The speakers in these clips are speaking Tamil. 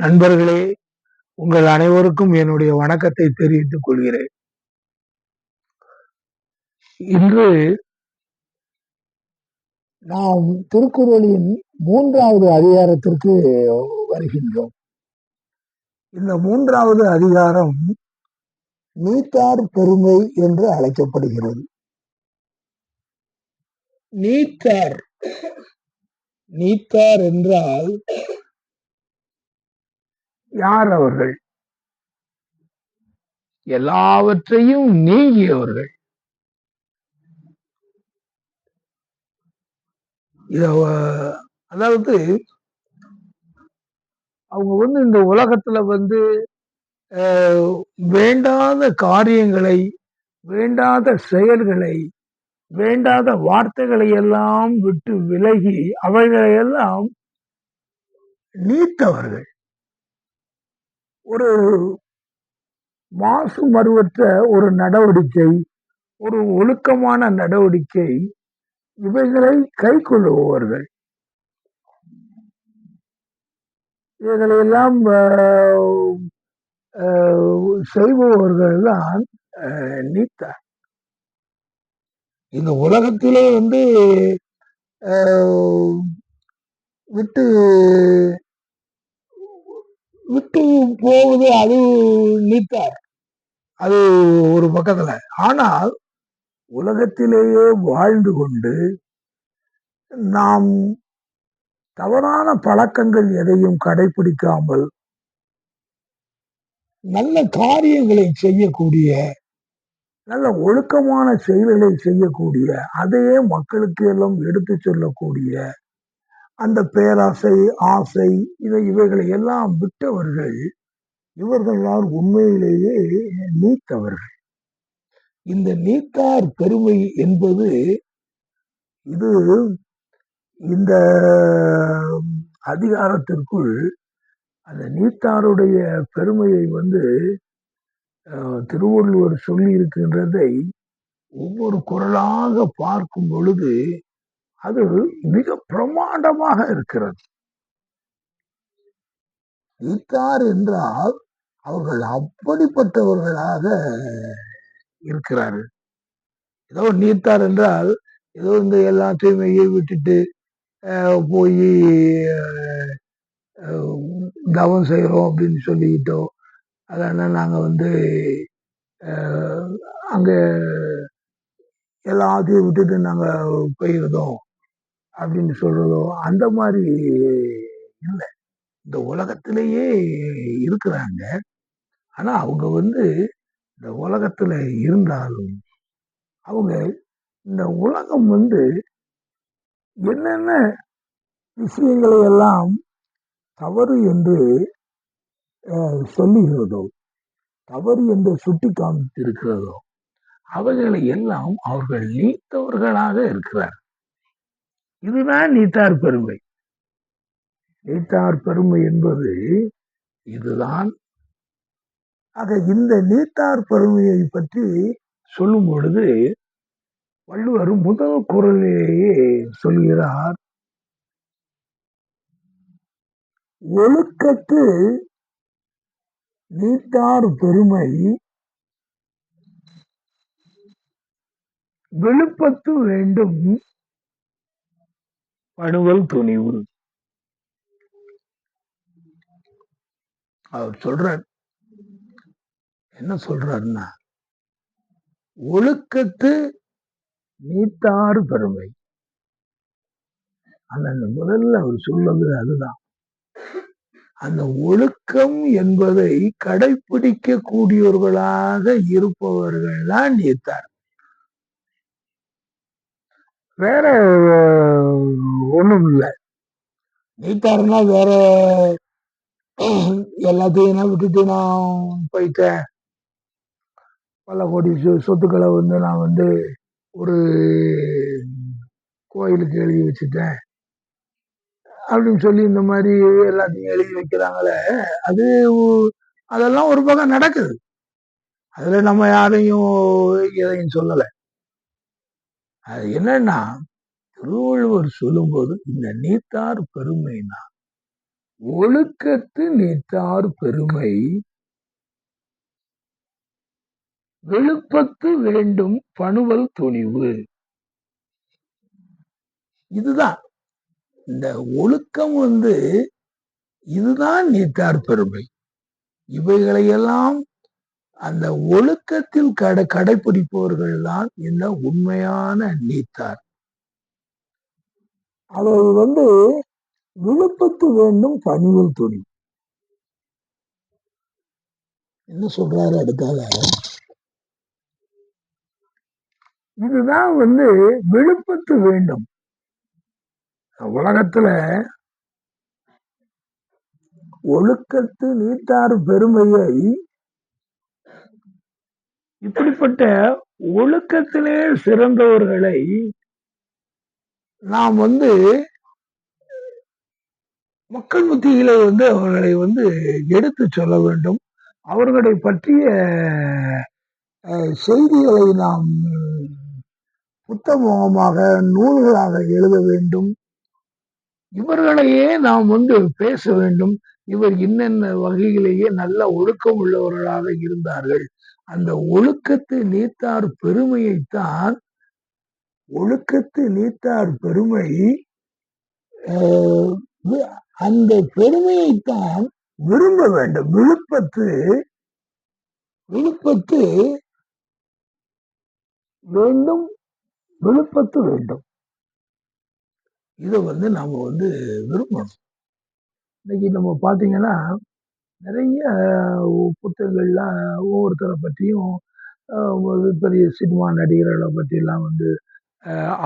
நண்பர்களே உங்கள் அனைவருக்கும் என்னுடைய வணக்கத்தை தெரிவித்துக் கொள்கிறேன். இன்று நாம் திருக்குறளின் மூன்றாவது அதிகாரத்திற்கு வருகின்றோம். இந்த மூன்றாவது அதிகாரம் நீத்தார் பெருமை என்று அழைக்கப்படுகிறது. நீத்தார் நீத்தார் என்றால் யார் அவர்கள்? எல்லாவற்றையும் நீங்கியவர்கள். இத அதாவது அவங்க வந்து இந்த உலகத்துல வந்து வேண்டாத காரியங்களை வேண்டாத செயல்களை வேண்டாத வார்த்தைகளை எல்லாம் விட்டு விலகி அவைகளை எல்லாம் நீத்தவர்கள். ஒரு மாசு மருவற்ற ஒரு நடவடிக்கை ஒரு ஒழுக்கமான நடவடிக்கை இவைகளை கை கொள்ளுபவர்கள் இவைகளையெல்லாம் செய்பவர்கள் தான் நீத்தார் இந்த உலகத்திலே வந்து விட்டு விட்டு போவது அது நீத்தார் அது ஒரு பக்கத்துல. ஆனால் உலகத்திலேயே வாழ்ந்து கொண்டு நாம் தவறான பழக்கங்கள் எதையும் கடைபிடிக்காமல் நல்ல காரியங்களை செய்யக்கூடிய நல்ல ஒழுக்கமான செயல்களை செய்யக்கூடிய அதையே மக்களுக்கு எல்லாம் எடுத்து சொல்லக்கூடிய அந்த பேராசை ஆசை இவை இவைகளை எல்லாம் விட்டவர்கள் இவர்களால் உண்மையிலேயே நீத்தவர்கள். இந்த நீத்தார் பெருமை என்பது இது இந்த அதிகாரத்திற்குள் அந்த நீத்தாருடைய பெருமையை வந்து திருவள்ளுவர் சொல்லி இருக்கின்றதை ஒவ்வொரு குரலாக பார்க்கும் பொழுது அது மிக பிரமாண்டமாக இருக்கிறது. நீத்தார் என்றால் அவர்கள் அப்படிப்பட்டவர்களாக இருக்கிறார்கள். ஏதோ நீத்தார் என்றால் ஏதோ இந்த எல்லா தூய்மையை விட்டுட்டு போய் தவம் செய்கிறோம் அப்படின்னு சொல்லிக்கிட்டோ அதனால் நாங்கள் வந்து அங்கே எல்லாத்தையும் விட்டுட்டு நாங்கள் போயிருந்தோம். அப்படின்னு சொல்றதோ அந்த மாதிரி இல்லை. இந்த உலகத்திலேயே இருக்கிறாங்க. ஆனா அவங்க வந்து இந்த உலகத்துல இருந்தாலும் அவங்க இந்த உலகம் வந்து என்னென்ன விஷயங்களை எல்லாம் தவறு என்று சொல்லுகிறதோ தவறு என்று சுட்டி காமித்திருக்கிறதோ அவைகளை எல்லாம் அவர்கள் நீத்தவர்களாக இருக்கிறார் இதுதான் நீத்தார் பெருமை. நீத்தார் பெருமை என்பது இதுதான். ஆக இந்த நீத்தார் பெருமையை பற்றி சொல்லும் பொழுது வள்ளுவர் முதல் குரலிலேயே சொல்கிறார் ஒழுக்கத்து நீத்தார் பெருமை விழுப்பத்து வேண்டும் பணுவல் துணிவு. அவர் சொல்றார் என்ன சொல்றாருன்னா ஒழுக்கத்து நீத்தாறு பெருமை. அந்த முதல்ல அவர் சொல்லுவது அதுதான். அந்த ஒழுக்கம் என்பதை கடைபிடிக்க கூடியவர்களாக இருப்பவர்கள் தான் நீத்தார். வேற ஒண்ணும் இல்லை நீத்தாருன்னா வேற எல்லாத்தையும் நான் விட்டுட்டு நான் போயிட்டேன். பல கோடி சொ சொத்துக்களை வந்து நான் வந்து ஒரு கோயிலுக்கு எழுதி வச்சுட்டேன். அப்படின்னு சொல்லி இந்த மாதிரி எல்லாத்தையும் எழுதி வைக்கிறாங்களே அது அதெல்லாம் ஒரு பக்கம் நடக்குது. அதில் நம்ம யாரையும் எதையும் சொல்லலை. அது என்னன்னா திருவள்ளுவர் சொல்லும்போது இந்த நீத்தார் பெருமைனா? ஒழுக்கத்து நீத்தார் பெருமை. விழுப்பத்து வேண்டும் பணுவல் துணிவு. இதுதான். இந்த ஒழுக்கம் வந்து இதுதான் நீத்தார் பெருமை. இவைகளையெல்லாம் அந்த ஒழுக்கத்தில் கடை கடைபிடிப்பவர்கள் தான் இந்த உண்மையான நீத்தார். அதை வந்து விழுப்பத்து வேண்டும் பணிவில் துணி. என்ன சொல்றாரு அடுத்தால இதுதான் வந்து விழுப்பத்து வேண்டும். உலகத்துல ஒழுக்கத்து நீத்தார் பெருமையை இப்படிப்பட்ட ஒழுக்கத்திலே சிறந்தவர்களை நாம் வந்து மக்கள் மத்தியில வந்து அவர்களை வந்து எடுத்து சொல்ல வேண்டும். அவர்களை பற்றிய செய்திகளை நாம் புத்தகமாக நூல்களாக எழுத வேண்டும். இவர்களையே நாம் வந்து பேச வேண்டும். இவர் இன்னென்ன வகையிலேயே நல்ல ஒழுக்கம் உள்ளவர்களாக இருந்தார்கள். அந்த ஒழுக்கத்தை நீத்தார் பெருமையைத்தான் ஒழுக்கத்து நீத்தார் பெருமை அந்த பெருமையைத்தான் விரும்ப வேண்டும். விழுப்பத்து விழுப்பத்து வேண்டும் விழுப்பத்து வேண்டும். இதை வந்து நாம வந்து விரும்பணும். இன்னைக்கு நம்ம பார்த்தீங்கன்னா நிறைய புத்தகங்கள்லாம் ஒவ்வொருத்தரை பற்றியும் பெரிய சினிமா நடிகர்களை பற்றிலாம் வந்து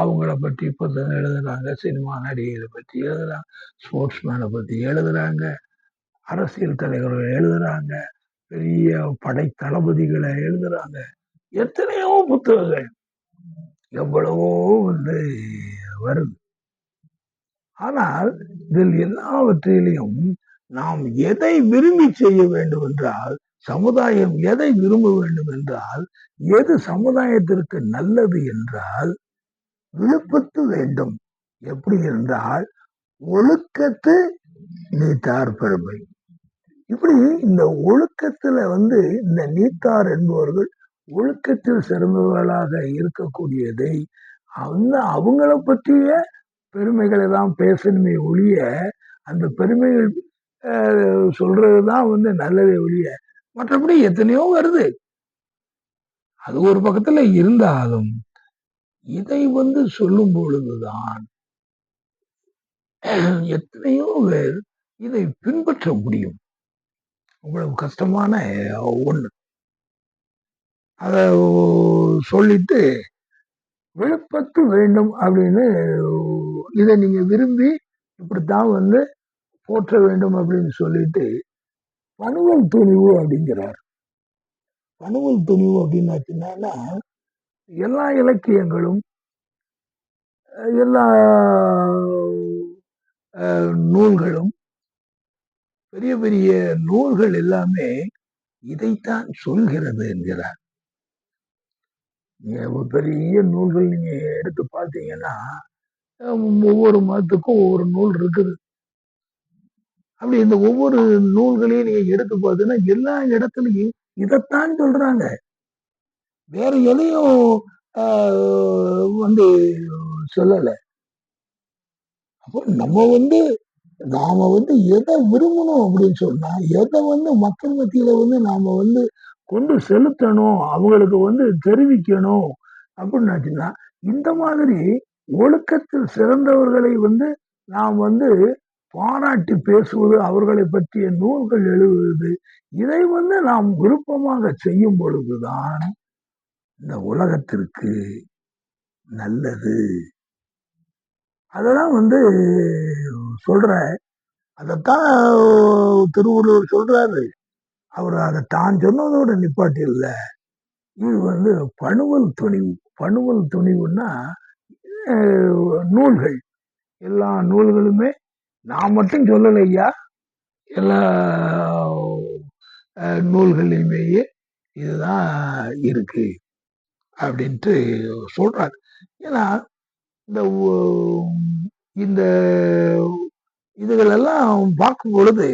அவங்கள பற்றி புத்தகம் எழுதுறாங்க சினிமா நடிகரை பற்றி எழுதுறாங்க ஸ்போர்ட்ஸ் மேனை பற்றி எழுதுறாங்க அரசியல் தலைவர்கள் எழுதுறாங்க பெரிய படை தளபதிகளை எழுதுறாங்க. எத்தனையோ புத்தகங்கள். எவ்வளவோ வந்து வருது. ஆனால் இதில் எல்லாவற்றிலையும் நாம் எதை விரும்பி செய்ய வேண்டும் என்றால் சமுதாயம் எதை விரும்ப வேண்டும் என்றால் எது சமுதாயத்திற்கு நல்லது என்றால் விழுப்பத்து வேண்டும். எப்படி என்றால் ஒழுக்கத்து நீத்தார் பெருமை. இப்படி இந்த ஒழுக்கத்துல வந்து இந்த நீத்தார் என்பவர்கள் ஒழுக்கத்தில் சிறந்தவர்களாக இருக்கக்கூடியதை அந்த அவங்கள பற்றிய பெருமைகளை தான் பேசணுமே ஒழிய அந்த பெருமைகள் சொல்றதுதான் வந்து நல்லதே ஒழிய மற்றபடி எத்தனையோ வருது. அது ஒரு பக்கத்துல இருந்தாலும் இதை வந்து சொல்லும் பொழுதுதான் எத்தனையோ பேர் இதை பின்பற்ற முடியும். அவ்வளவு கஷ்டமான ஒண்ணு. அத சொல்லிட்டு விழுப்பத்து வேண்டும் அப்படின்னு இதை நீங்க விரும்பி இப்படித்தான் வந்து போற்ற வேண்டும் அப்படின்னு சொல்லிட்டு பணுவல் துணிவு அப்படிங்கிறார். பணுவல் துணிவு அப்படின்னாச்சுன்னா எல்லா இலக்கியங்களும் எல்லா நூல்களும் பெரிய பெரிய நூல்கள் எல்லாமே இதைத்தான் சொல்கிறது என்கிறார். ஒரு பெரிய நூல்கள் நீங்க எடுத்து பார்த்தீங்கன்னா ஒவ்வொரு மதத்துக்கும் ஒவ்வொரு நூல் இருக்குது. அப்படி இந்த ஒவ்வொரு நூல்களையும் நீங்க எடுத்து பார்த்தீங்கன்னா எல்லா இடத்துலையும் இதைத்தான் சொல்றாங்க. வேற எதையும் வந்து சொல்லலை. அப்போ நம்ம வந்து நாம வந்து எதை விரும்பணும் அப்படின்னு சொன்னா எதை வந்து மக்கள் மத்தியில வந்து நாம வந்து கொண்டு செலுத்தணும் அவங்களுக்கு வந்து தெரிவிக்கணும் அப்படின்னாச்சுன்னா இந்த மாதிரி ஒழுக்கத்தில் சிறந்தவர்களை வந்து நாம் வந்து பாராட்டி பேசுவது அவர்களை பற்றிய நூல்கள் எழுதுவது இதை வந்து நாம் விருப்பமாக செய்யும் பொழுதுதான் இந்த உலகத்திற்கு நல்லது. அதெல்லாம் வந்து சொல்ற அதைத்தான் திருவள்ளுவர் சொல்றாரு. அவர் அதை தான் சொன்னதோட நிப்பாட்டி இல்லை இது வந்து பணுவல் துணிவு. பணுவல் துணிவுன்னா நூல்கள். எல்லா நூல்களுமே நான் மட்டும் சொல்லலையா எல்லா நூல்களிலுமேயே இதுதான் இருக்கு. அப்படின்ட்டு சொல்றாரு. ஏன்னா இந்த இந்த இதுகளெல்லாம் பார்க்கும் பொழுது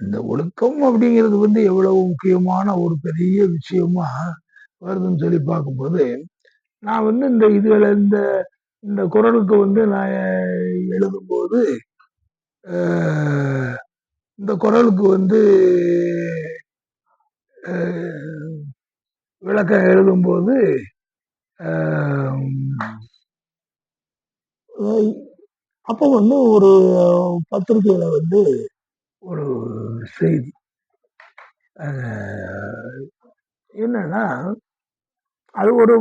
இந்த ஒழுக்கம் அப்படிங்கிறது வந்து எவ்வளவு முக்கியமான ஒரு பெரிய விஷயமா வருதுன்னு சொல்லி பார்க்கும்போது நான் வந்து இந்த இதுகளை இந்த இந்த குரலுக்கு வந்து நான் எழுதும்போது இந்த குரலுக்கு வந்து விளக்கம் எழுதும்போது அப்போ வந்து ஒரு பத்திரிகையில வந்து ஒரு செய்தி. என்னன்னா அது ஒரு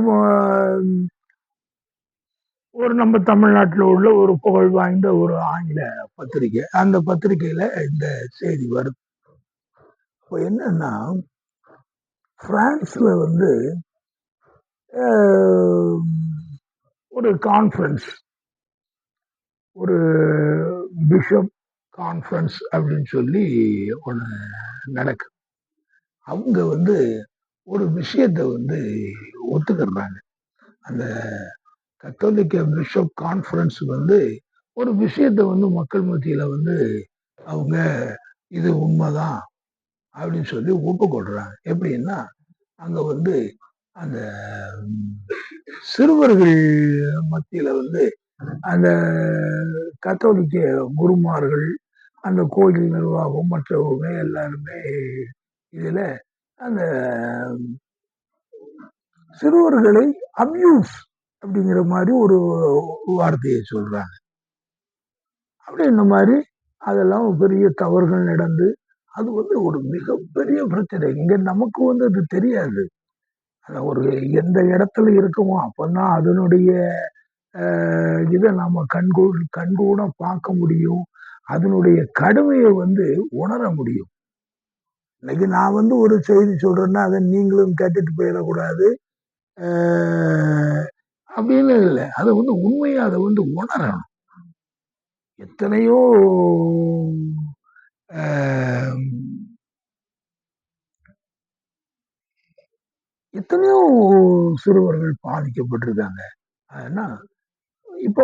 ஒரு நம்ம தமிழ்நாட்டில் உள்ள ஒரு புகழ் வாய்ந்த ஒரு ஆங்கில பத்திரிகை. அந்த பத்திரிகையில இந்த செய்தி வருது. இப்போ என்னன்னா ஃப்ரான்ஸில் வந்து ஒரு கான்ஃபரன்ஸ் ஒரு பிஷப் கான்ஃபரன்ஸ் அப்படின்னு சொல்லி ஒன்று நடக்கு. அவங்க வந்து ஒரு விஷயத்தை வந்து ஒத்துக்கிறாங்க. அந்த கத்தோலிக்க பிஷப் கான்ஃபரன்ஸ் வந்து ஒரு விஷயத்தை வந்து மக்கள் மத்தியில் வந்து அவங்க இது உண்மைதான் அப்படின்னு சொல்லி ஒப்புக்கொள்றாங்க எப்படின்னா அங்க வந்து அந்த சிறுவர்கள் மத்தியில வந்து அந்த கத்தோலிக்க குருமார்கள் அந்த கோயில் நிர்வாகம் மற்றவங்க எல்லாருமே இதுல அந்த சிறுவர்களை அபியூஸ் அப்படிங்கிற மாதிரி ஒரு வார்த்தையை சொல்றாங்க. அப்படி இந்த மாதிரி அதெல்லாம் பெரிய தவறுகள் நடந்து அது வந்து ஒரு மிகப்பெரிய பிரச்சனை. இங்க நமக்கு வந்து அது தெரியாது. அதை ஒரு எந்த இடத்துல இருக்குமோ அப்பதான் அதனுடைய இதை நாம கண்கூ கண்கூட பார்க்க முடியும். அதனுடைய கடுமையை வந்து உணர முடியும். இன்னைக்கு நான் வந்து ஒரு செய்தி சொல்றேன்னா அதை நீங்களும் கேட்டுட்டு போயிடக்கூடாது. அப்படின்னு இல்லை. அதை வந்து உண்மையை அதை வந்து உணரணும். எத்தனையோ எத்தனையோ சிறுவர்கள் பாதிக்கப்பட்டிருக்காங்க. ஆனா இப்போ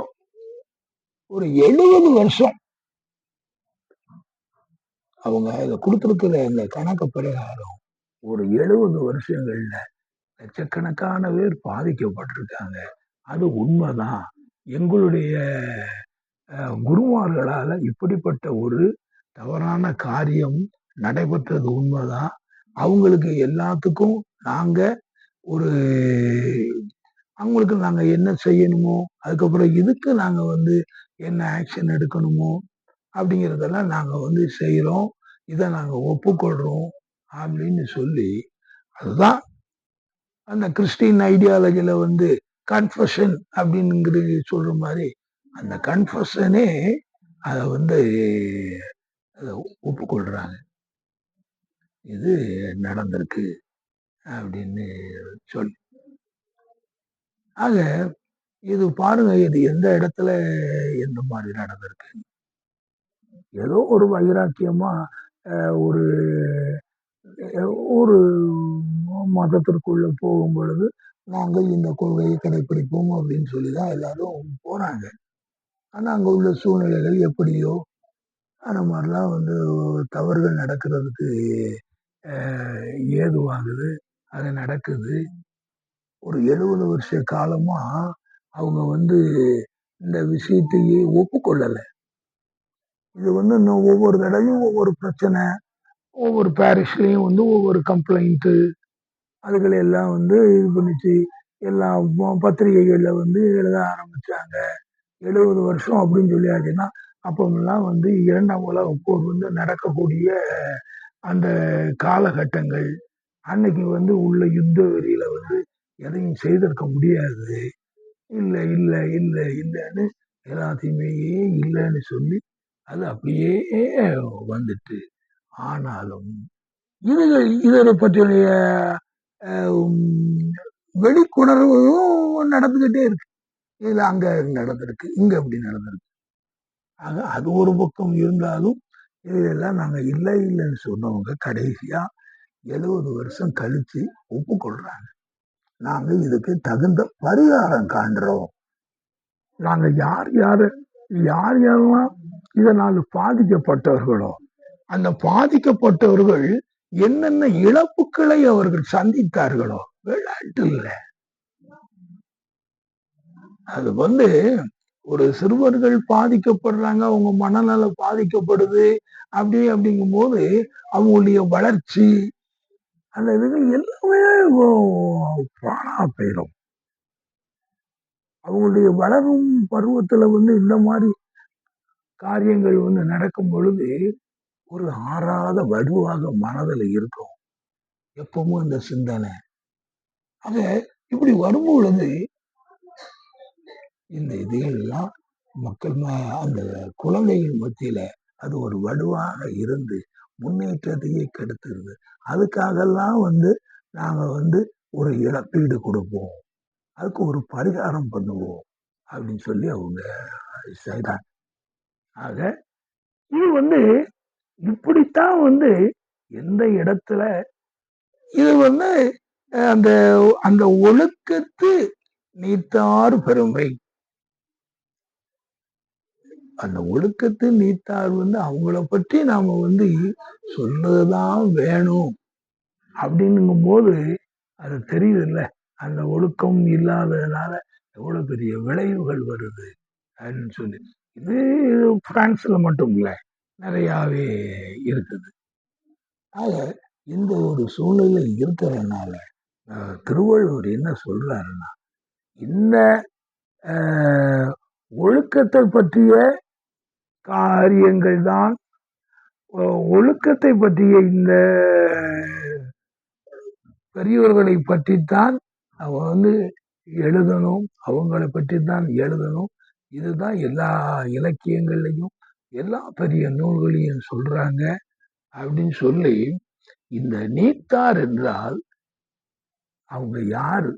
ஒரு எழுபது வருஷம் அவங்க இதை கொடுத்துருக்கிற இந்த கணக்கு பிரகாரம் ஒரு எழுபது வருஷங்கள்ல லட்சக்கணக்கான பேர் பாதிக்கப்பட்டிருக்காங்க. அது உண்மைதான். எங்களுடைய அஹ், குருமார்களால இப்படிப்பட்ட ஒரு தவறான காரியம் நடைபெற்றது உண்மைதான். அவங்களுக்கு எல்லாத்துக்கும் நாங்க ஒரு அவங்களுக்கு நாங்க என்ன செய்யணுமோ அதுக்கப்புறம் இதுக்கு நாங்க வந்து என்ன ஆக்ஷன் எடுக்கணுமோ அப்படிங்கிறதெல்லாம் நாங்க வந்து செய்யறோம் இதை நாங்க ஒப்புக்கொள்றோம் அப்படின்னு சொல்லி அதுதான் அந்த கிறிஸ்டின் ஐடியாலஜில வந்து கன்ஃபஷன் அப்படிங்கிறது சொல்ற மாதிரி அந்த கன்ஃபஷனே அதை வந்து ஒப்புக்கொள்கிறாங்க இது நடந்திருக்கு அப்படின்னு சொல்லி. ஆக இது பாருங்க இது எந்த இடத்துல எந்த மாதிரி நடந்திருக்கு? ஏதோ ஒரு வைராக்கியமா ஒரு ஒரு மதத்திற்குள்ள போகும் பொழுது நாங்கள் இந்த கொள்கையை கடைபிடிப்போம் அப்படின்னு சொல்லி தான் எல்லாரும் போறாங்க. ஆனா அங்க உள்ள சூழ்நிலைகள் எப்படியோ அந்த மாதிரிலாம் வந்து தவறுகள் நடக்கிறதுக்கு ஏதுவாகுது அது நடக்குது. ஒரு எழுபது வருஷ காலமாக அவங்க வந்து இந்த விஷயத்தையே ஒப்புக்கொள்ளலை. இது வந்து இன்னும் ஒவ்வொரு தடவையும் ஒவ்வொரு பிரச்சனை ஒவ்வொரு பேரிஷ்லேயும் வந்து ஒவ்வொரு கம்ப்ளைண்ட்டு அதுகளை எல்லாம் வந்து இது பண்ணிச்சு. எல்லாம் பத்திரிகைகளில் வந்து எழுத ஆரம்பித்தாங்க எழுபது வருஷம் அப்படின்னு சொல்லி ஆச்சுன்னா அப்பமெல்லாம் வந்து இரண்டாம் உலக போர் வந்து நடக்கக்கூடிய அந்த காலகட்டங்கள் அன்னைக்கு வந்து உள்ள யுத்த வெறியில வந்து எதையும் செய்திருக்க முடியாது. இல்லை இல்லை இல்லை இல்லைன்னு எல்லாத்தையுமே இல்லைன்னு சொல்லி அது அப்படியே வந்துட்டு. ஆனாலும் இதுகள் இதை பற்றிய அஹ், நடந்துக்கிட்டே நடந்துகிட்டே இருக்கு. இதுல அங்க நடந்திருக்கு இங்க அப்படி நடந்திருக்கு. ஆக அது ஒரு பக்கம் இருந்தாலும் இதெல்லாம் நாங்கள் இல்லை இல்லைன்னு சொன்னவங்க கடைசியாக எழுபது வருஷம் கழித்து ஒப்புக்கொள்றாங்க. நாங்கள் இதுக்கு தகுந்த பரிகாரம் காண்றோம். நாங்கள் யார் யார் யார் யாரெல்லாம் இதனால் பாதிக்கப்பட்டவர்களோ அந்த பாதிக்கப்பட்டவர்கள் என்னென்ன இழப்புகளை அவர்கள் சந்தித்தார்களோ விளையாட்டு இல்லை அது வந்து ஒரு சிறுவர்கள் பாதிக்கப்படுறாங்க அவங்க மனநலம் பாதிக்கப்படுது அப்படி அப்படிங்கும் போது அவங்களுடைய வளர்ச்சி அந்த இதுகள் எல்லாமே பாழா போயிடும். அவங்களுடைய வளரும் பருவத்துல வந்து இந்த மாதிரி காரியங்கள் வந்து நடக்கும் பொழுது ஒரு ஆறாத வடுவாக மனதில் இருக்கும். எப்பவும் இந்த சிந்தனை. ஆக இப்படி வரும் பொழுது இந்த இதையெல்லாம் மக்கள் ம- அந்த குழந்தைகள் மத்தியில் அது ஒரு வடுவாக இருந்து முன்னேற்றத்தையே கெடுத்துருது. அதுக்காகலாம் வந்து நாங்கள் வந்து ஒரு இழப்பீடு கொடுப்போம். அதுக்கு ஒரு பரிகாரம் பண்ணுவோம் அப்படின்னு சொல்லி அவங்க செய்றாங்க. ஆக இது வந்து இப்படித்தான் வந்து எந்த இடத்துல இது வந்து அந்த அந்த ஒழுக்கத்து நீத்தார் பெருமை. அந்த ஒழுக்கத்து நீத்தார் வந்து அவங்கள பற்றி நாம வந்து சொல்லதான் வேணும். அப்படின்னுங்கும் போது அது தெரியுது அந்த ஒழுக்கம் இல்லாததுனால எவ்வளவு பெரிய விளைவுகள் வருது அப்படின்னு சொல்லி. இது பிரான்ஸ்ல மட்டும் இல்லை நிறையாவே இருக்குது. ஆக இந்த ஒரு சூழ்நிலை இருக்கிறதுனால திருவள்ளுவர் என்ன சொல்றாருன்னா இந்த ஒழுக்கத்தை பற்றிய காரியங்கள் தான் ஒழுக்கத்தை பற்றிய இந்த பெரியவர்களை பற்றித்தான் அவ வந்து எழுதணும் அவங்கள பற்றி தான் எழுதணும். இதுதான் எல்லா இலக்கியங்கள்லையும் எல்லா பெரிய நூல்களையும் சொல்றாங்க அப்படின்னு சொல்லி இந்த நீத்தார் என்றால் அவங்க யாரு?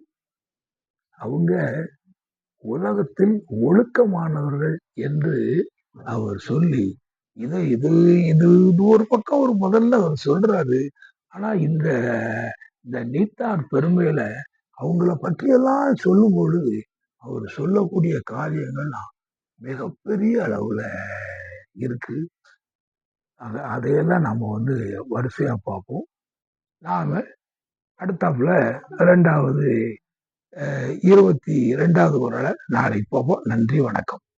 அவங்க உலகத்தில் ஒழுக்கமானவர்கள் என்று அவர் சொல்லி இது இது இது இது ஒரு பக்கம் ஒரு முதல்ல அவர் சொல்றாரு. ஆனா இந்த இந்த நீத்தார் பெருமையில அவங்கள பற்றியெல்லாம் சொல்லும் பொழுது அவர் சொல்லக்கூடிய காரியங்கள்லாம் மிகப்பெரிய அளவுல இருக்கு. அத- அதையெல்லாம் நாம வந்து வரிசையா பார்ப்போம். நாம அடுத்தாப்புல ரெண்டாவது அஹ், இருபத்தி ரெண்டாவது குரலை நாளைக்கு பார்ப்போம். நன்றி வணக்கம்.